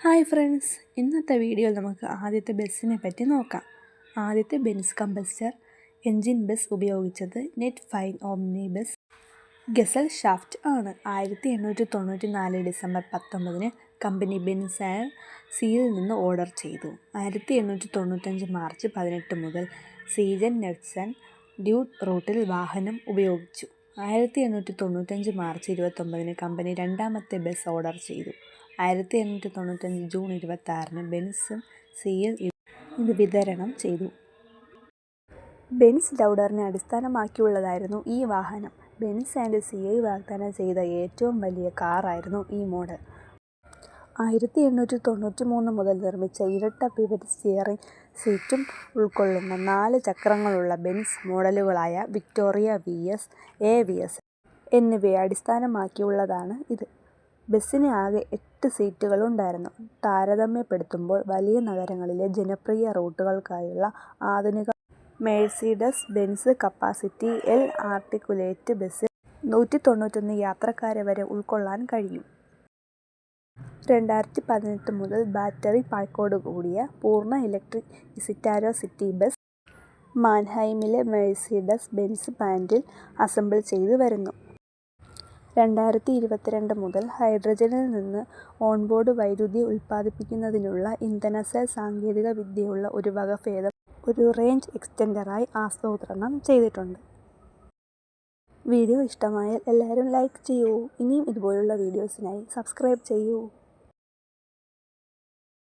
Hi friends ഇന്നത്തെ വീഡിയോയിൽ നമുക്ക് ആദ്യത്തെ ബസ്സിനെ പറ്റി നോക്കാം. ആദ്യത്തെ ബെൻസ് കമ്പസ്റ്റർ എൻജിൻ ബസ് ഉപയോഗിച്ചത് നെറ്റ് ഫൈൻ ഓംനി ബസ്. ഗസൽ ഷാഫ്റ്റ് ആണ്. ആയിരത്തി എണ്ണൂറ്റി തൊണ്ണൂറ്റി നാല് ഡിസംബർ പത്തൊമ്പതിന് കമ്പനി ബെൻസ് ആൻഡ് സിയിൽ നിന്ന് ഓർഡർ ചെയ്തു. ആയിരത്തി എണ്ണൂറ്റി തൊണ്ണൂറ്റഞ്ച് മാർച്ച് പതിനെട്ട് മുതൽ സീജൻ നെറ്റ്സൺ ഡ്യൂട്ട് റൂട്ടിൽ വാഹനം ഉപയോഗിച്ചു. ആയിരത്തി എണ്ണൂറ്റി തൊണ്ണൂറ്റഞ്ച് മാർച്ച് ഇരുപത്തൊമ്പതിന് കമ്പനി രണ്ടാമത്തെ ബസ് ഓർഡർ ചെയ്തു. ആയിരത്തി എണ്ണൂറ്റി തൊണ്ണൂറ്റഞ്ച് ജൂൺ ഇരുപത്താറിന് ബെൻസും സിയിൽ ഇത് വിതരണം ചെയ്തു. ബെൻസ് ലൗഡറിനെ അടിസ്ഥാനമാക്കിയുള്ളതായിരുന്നു ഈ വാഹനം. ബെൻസ് ആൻഡ് സി ഐ വാഗ്ദാനം ചെയ്ത ഏറ്റവും വലിയ കാറായിരുന്നു ഈ മോഡൽ. ആയിരത്തി എണ്ണൂറ്റി തൊണ്ണൂറ്റി മൂന്ന് മുതൽ നിർമ്മിച്ച ഇരട്ട പിവറ്റ് സ്റ്റിയറിംഗ് സീറ്റും ഉൾക്കൊള്ളുന്ന നാല് ചക്രങ്ങളുള്ള Benz മോഡലുകളായ Victoria V S A V S എന്നിവയെ അടിസ്ഥാനമാക്കിയുള്ളതാണ് ഇത്. ബസ്സിന് ആകെ എട്ട് സീറ്റുകളുണ്ടായിരുന്നു. താരതമ്യപ്പെടുത്തുമ്പോൾ വലിയ നഗരങ്ങളിലെ ജനപ്രിയ റൂട്ടുകൾക്കായുള്ള ആധുനിക Mercedes Benz capacity L articulate ബസ്സിൽ നൂറ്റി തൊണ്ണൂറ്റൊന്ന് യാത്രക്കാരെ വരെ ഉൾക്കൊള്ളാൻ കഴിയും രണ്ടായിരത്തി പതിനെട്ട് മുതൽ ബാറ്ററി പാക്കോടുകൂടിയ പൂർണ ഇലക്ട്രിക് ഇസിറ്റാരോ സിറ്റി ബസ് മാൻഹൈമിലെ മെഴ്സിഡസ് ബെൻസ് പ്ലാന്റിൽ അസംബിൾ ചെയ്ത് വരുന്നു. രണ്ടായിരത്തി ഇരുപത്തിരണ്ട് മുതൽ ഹൈഡ്രജനിൽ നിന്ന് ഓൺബോർഡ് വൈദ്യുതി ഉൽപ്പാദിപ്പിക്കുന്നതിനുള്ള ഇന്ധന സെൽ സാങ്കേതിക വിദ്യയുള്ള ഒരു വകഭേദം ഒരു റേഞ്ച് എക്സ്റ്റൻഡറായി ആസൂത്രണം ചെയ്തിട്ടുണ്ട്. വീഡിയോ ഇഷ്ടമായാൽ എല്ലാവരും ലൈക്ക് ചെയ്യൂ. ഇനിയും ഇതുപോലുള്ള വീഡിയോസിനായി സബ്സ്ക്രൈബ് ചെയ്യൂ.